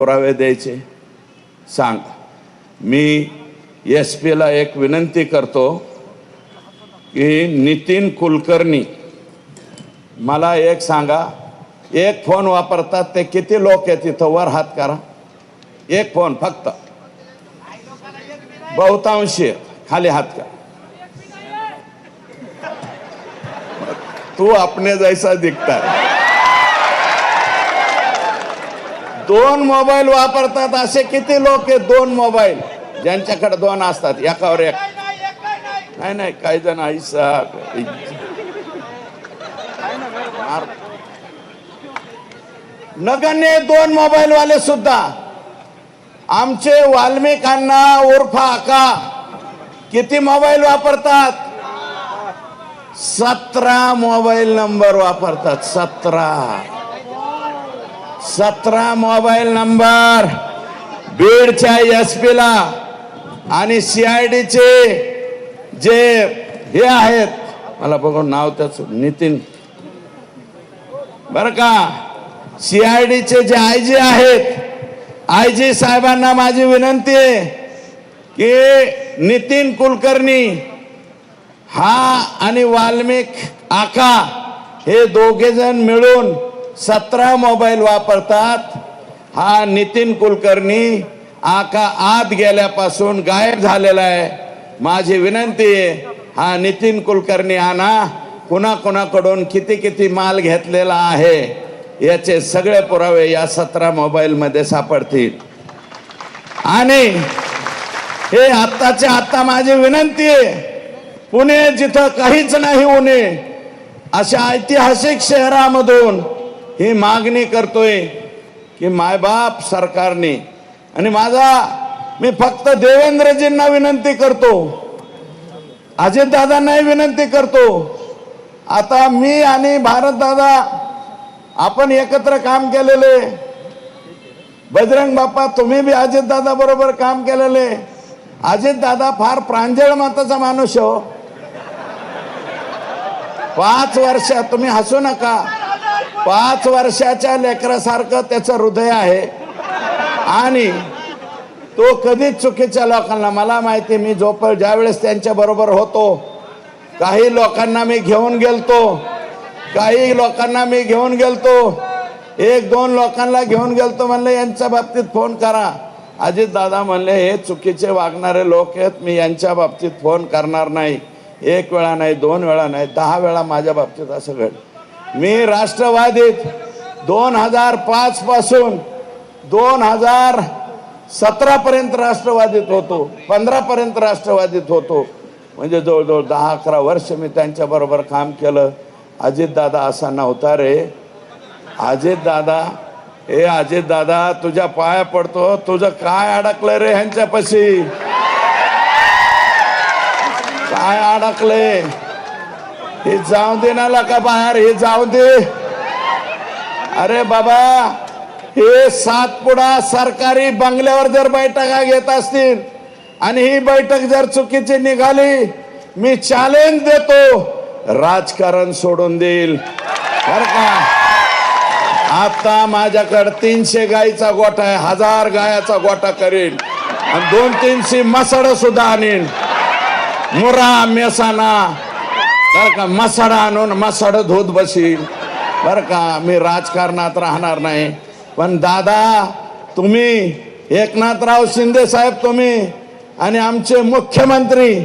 पुरावे द्यायचे सांग. मी एस पीला एक विनंती करतो की नितीन कुलकर्णी मला एक सांगा. एक फोन वापरतात ते किती लोक आहेत तिथं वर हात करा. एक फोन फक्त. बहुतांशी. खाली हात करा. तू आपने जैसा दिखता है. दोन मोबाईल वापरतात असे किती लोक आहेत? दोन मोबाईल. ज्यांच्याकडे दोन असतात एकावर एक. नाही नाही काही जण ऐसा नगण्य दोन मोबाईल वाले सुद्धा. आमचे वाल्मिकांना उर्फ आका किती मोबाईल वापरतात? सतरा मोबाईल नंबर वापरतात सतरा. सतरा मोबाईल नंबर बीडच्या एस पीला आणि सी आय डीचे जे हे आहेत मला बघून नाव त्याच नितीन. बर का? सी आय डीचे जे आय जी आहेत आय जी साहेबांना माझी विनंती आहे की नितीन कुलकर्णी हा आणि वाल्मिक आका हे दोघे जण मिळून सतरा मोबाईल वापरतात. हा नितीन कुलकर्णी आका आत गेल्यापासून गायब झालेला आहे. माझी विनंती आहे हा नितीन कुलकर्णी आणा. कुणाकुणाकडून किती किती माल घेतलेला आहे याचे सगळे पुरावे या सतरा मोबाईलमध्ये सापडतील. आणि हे आत्ताच्या आत्ता माझी विनंती आहे पुणे जिथं काहीच नाही उणे अशा ऐतिहासिक शहरामधून ही मागणी करतोय की मायबाप सरकारने. आणि माझा मी फक्त देवेंद्रजींना विनंती करतो. अजितदादांनाही विनंती करतो. आता मी आणि भारतदादा आपण एकत्र काम केलेले. बजरंग बाप्पा तुम्ही बी अजितदादा बरोबर काम केलेले. अजितदादा फार प्रांजळ माताचा माणूस हो. पाच वर्ष तुम्ही हसू नका. पाच वर्षाच्या लेकरासारखं त्याचं हृदय आहे. आणि तो कधीच चुकीच्या लोकांना मला माहिती मी जोपर ज्यावेळेस त्यांच्या बरोबर होतो काही लोकांना मी घेऊन गेलतो काही लोकांना मी घेऊन गेलतो एक दोन लोकांना घेऊन गेलतो म्हणले यांच्या बाबतीत फोन करा. अजित दादा म्हणले हे चुकीचे वागणारे लोक आहेत मी यांच्या बाबतीत फोन करणार नाही. एक वेळा नाही दोन वेळा नाही दहा वेळा माझ्या बाबतीत असं घड मी राष्ट्रवादीत दोन हजार पाच पासून दोन हजार सतरा पर्यंत राष्ट्रवादीत होतो पंधरा पर्यंत राष्ट्रवादीत होतो. म्हणजे जवळजवळ दहा अकरा वर्ष मी त्यांच्या बरोबर काम केलं. अजितदादा असा नव्हता रे. अजितदादा हे अजितदादा तुझ्या पाया पडतो तुझं काय अडकलं रे ह्यांच्यापाशी? काय अडकले हे जाऊ दे ना का बाहेर हे जाऊ दे. अरे बाबा हे सातपुडा सरकारी बंगल्यावर जर बैठका घेत असतील आणि ही बैठक जर चुकीची निघाली मी चॅलेंज देतो. राजकारण सोडून देईल. बर का? आता माझ्याकडे तीनशे गाईचा गोठा आहे हजार गायाचा गोठा करीन. आणि दोन तीनशे मसड सुद्धा आणीन. मुरा मेसाना बर का मसाडा आणून मसाडं धुत बसील. बर का मी राजकारणात राहणार नाही. पण दादा तुम्ही एकनाथराव शिंदे साहेब तुम्ही आणि आमचे मुख्यमंत्री